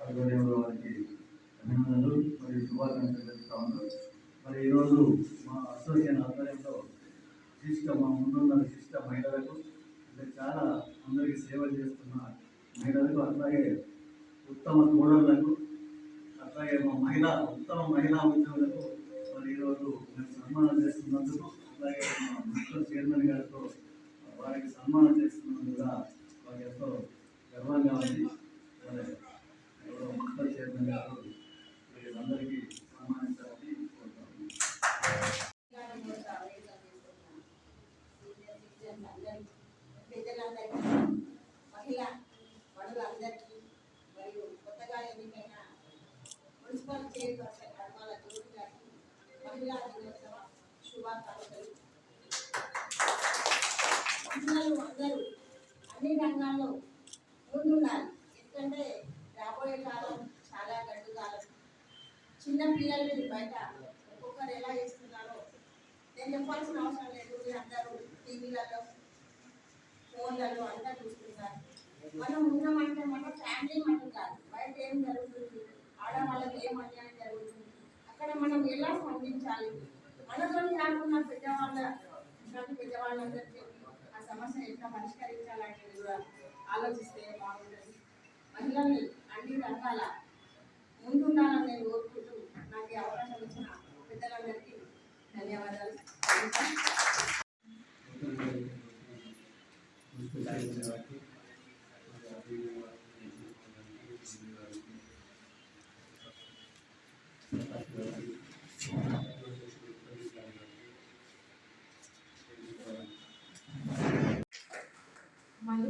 ఆధ్వర్యంలో వారికి అభినందనలు మరియు శుభాకాంక్షలు తెలుపుతా ఉన్నాం మరి ఈరోజు మా అసోసియేషన్ ఆధ్వర్యంలో విశిష్ట మా ముందున్న విశిష్ట మహిళలకు అంటే చాలా అందరికీ సేవ చేస్తున్న మహిళలకు అట్లాగే ఉత్తమ కోడళ్ళకు అలాగే మా మహిళ ఉత్తమ మహిళా ఉద్యోగులకు మరి ఈరోజు మేము సన్మానం చేస్తున్నందుకు అలాగే మా మున్సిపల్ చైర్మన్ గారితో వారికి సన్మానం చేస్తున్నందుకు కూడా వారికి ఎంతో గర్వంగా ఉంది. మరి ఎవరో చైర్మన్ గారు వీళ్ళందరికీ మహిళలు అందరూ అన్ని రంగాల్లో ముందున్నారు. ఎందుకంటే రాబోయే కాలం చాలా గడ్డు కాలం చిన్న పిల్లలు బయట ఒక్కొక్కరు ఎలా చేస్తున్నారో నేను చెప్పాల్సిన అవసరం లేదు. మీరు అందరూ టీవీలలో ఫోన్లలో అంతా చూస్తున్నారు. మనం ఉన్నామంటే మన ఫ్యామిలీ మనం కాదు. బయట ఏం జరుగుతుంది? ఆడవాళ్ళకి ఏం అన్యాయం జరుగుతుంది? అక్కడ మనం ఎలా స్పందించాలి? మనతో కాకుండా పెద్దవాళ్ళ పెద్దవాళ్ళందరికీ సమస్య ఎట్లా పరిష్కరించాలనేది కూడా ఆలోచిస్తే బాగుంటుంది. మహిళల్ని అన్ని రకాల ముందుండాలని నేను కోరుకుంటూ నాకు ఈ అవకాశం ఇచ్చిన పెద్దలందరికీ ధన్యవాదాలు. ఇంకా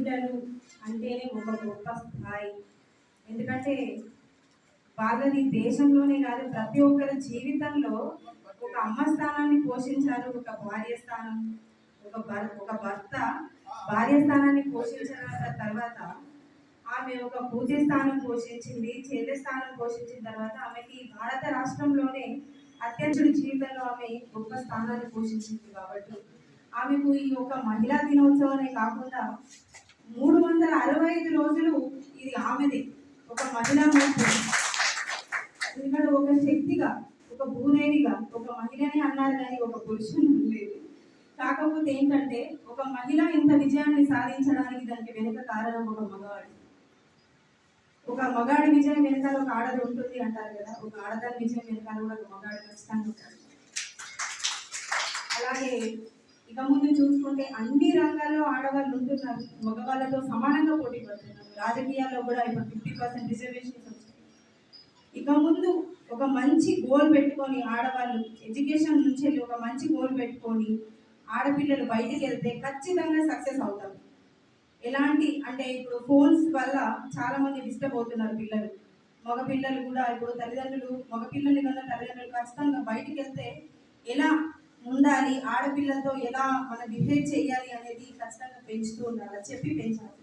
మహిళలు అంటేనే ఒక గొప్ప స్థాయి. ఎందుకంటే వాళ్ళని దేశంలోనే కాదు ప్రతి ఒక్కరి జీవితంలో ఒక అమ్మ స్థానాన్ని పోషించారు ఒక భార్య స్థానం ఒక భర్ ఒక భర్త భార్య స్థానాన్ని పోషించిన తర్వాత ఆమె ఒక పూజ స్థానం పోషించింది చేత స్థానం పోషించిన తర్వాత ఆమెకి భారత రాష్ట్రంలోనే అత్యంతుడి జీవితంలో ఆమె గొప్ప స్థానాన్ని పోషించింది కాబట్టి ఆమెకు ఈ యొక్క మహిళా దినోత్సవమే కాకుండా మూడు వందల అరవై ఐదు రోజులు ఇది ఆమెది. ఒక మహిళా మూర్తి ఒక శక్తిగా ఒక భూదేవిగా ఒక మహిళని అన్నారు కానీ ఒక పురుషుని లేదు. కాకపోతే ఏంటంటే ఒక మహిళ ఇంత విజయాన్ని సాధించడానికి దానికి వెనుక కారణం ఒక మగవాడు ఒక మగాడి విజయం వెనకాల ఒక ఆడది ఉంటుంది అంటారు కదా ఒక ఆడదాని విజయం వెనకాల కూడా ఒక మగాడు ఖచ్చితంగా ఉంటాడు. అలాగే ఇక ముందు చూసుకుంటే అన్ని రంగాల్లో ఆడవాళ్ళు ఉంటున్నారు. మగవాళ్ళతో సమానంగా పోటీ పడుతున్నారు. రాజకీయాల్లో కూడా ఇప్పుడు ఫిఫ్టీ పర్సెంట్ రిజర్వేషన్స్ వచ్చాయి ఇక ముందు ఒక మంచి గోల్ పెట్టుకొని ఆడవాళ్ళు ఎడ్యుకేషన్ నుంచి వెళ్ళి ఒక మంచి గోల్ పెట్టుకొని ఆడపిల్లలు బయటికి వెళ్తే ఖచ్చితంగా సక్సెస్ అవుతారు. ఎలాంటి అంటే ఇప్పుడు ఫోన్స్ వల్ల చాలామంది డిస్టర్బ్ అవుతున్నారు పిల్లలు. మగపిల్లలు కూడా ఇప్పుడు తల్లిదండ్రులు మగపిల్లల్ని కన్నా తల్లిదండ్రులు ఖచ్చితంగా బయటికి వెళ్తే ఎలా ఉండాలి. ఆడపిల్లలతో ఎలా మనం బిహేవ్ చేయాలి అనేది ఖచ్చితంగా పెంచుతూ ఉండాలి. చెప్పి పెంచాలి.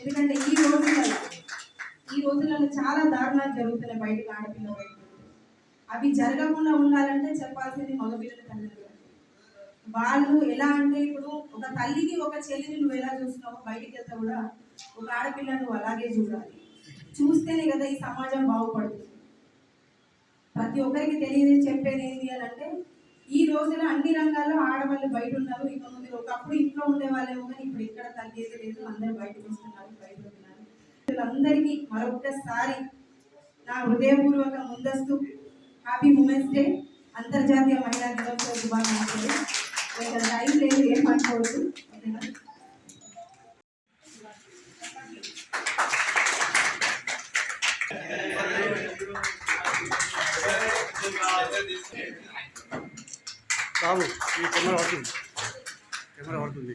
ఎందుకంటే ఈ రోజులలో ఈ రోజులలో చాలా దారుణాలు జరుగుతున్నాయి బయటకు ఆడపిల్ల బయట అవి జరగకుండా ఉండాలంటే చెప్పాల్సింది మగపిల్లల తల్లిదండ్రులు. వాళ్ళు ఎలా అంటే ఇప్పుడు ఒక తల్లికి ఒక చెల్లిని నువ్వు ఎలా చూస్తున్నావు బయటికి వెళ్తే కూడా ఒక ఆడపిల్ల నువ్వు అలాగే చూడాలి. చూస్తేనే కదా ఈ సమాజం బాగుపడుతుంది. ప్రతి ఒక్కరికి తెలియదు చెప్పేది ఏంటి అని అంటే ఈ రోజున అన్ని రంగాల్లో ఆడవాళ్ళు బయట ఉన్నారు. ఇంకా ముందు ఒకప్పుడు ఇంట్లో ఉండేవాళ్ళేమో కానీ ఇప్పుడు ఇక్కడ తగ్గేది లేదు. అందరూ బయటకు వస్తున్నారు బయట ఉన్నారు. వీళ్ళందరికీ మరొకసారి నా హృదయపూర్వక ముందస్తు హ్యాపీ ఉమెన్స్ డే అంతర్జాతీయ మహిళా దినోత్సవ శుభాకాంక్షలు. టైం లేదు ఏం ఓకేనా బాబు ఈ కెమెరా పడుతుంది కెమెరా పడుతుంది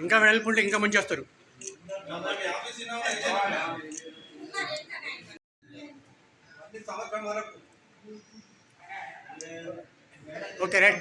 ఇంకా వెడల్పుంటే ఇంకా మంచి వస్తారు ఓకే రైట్.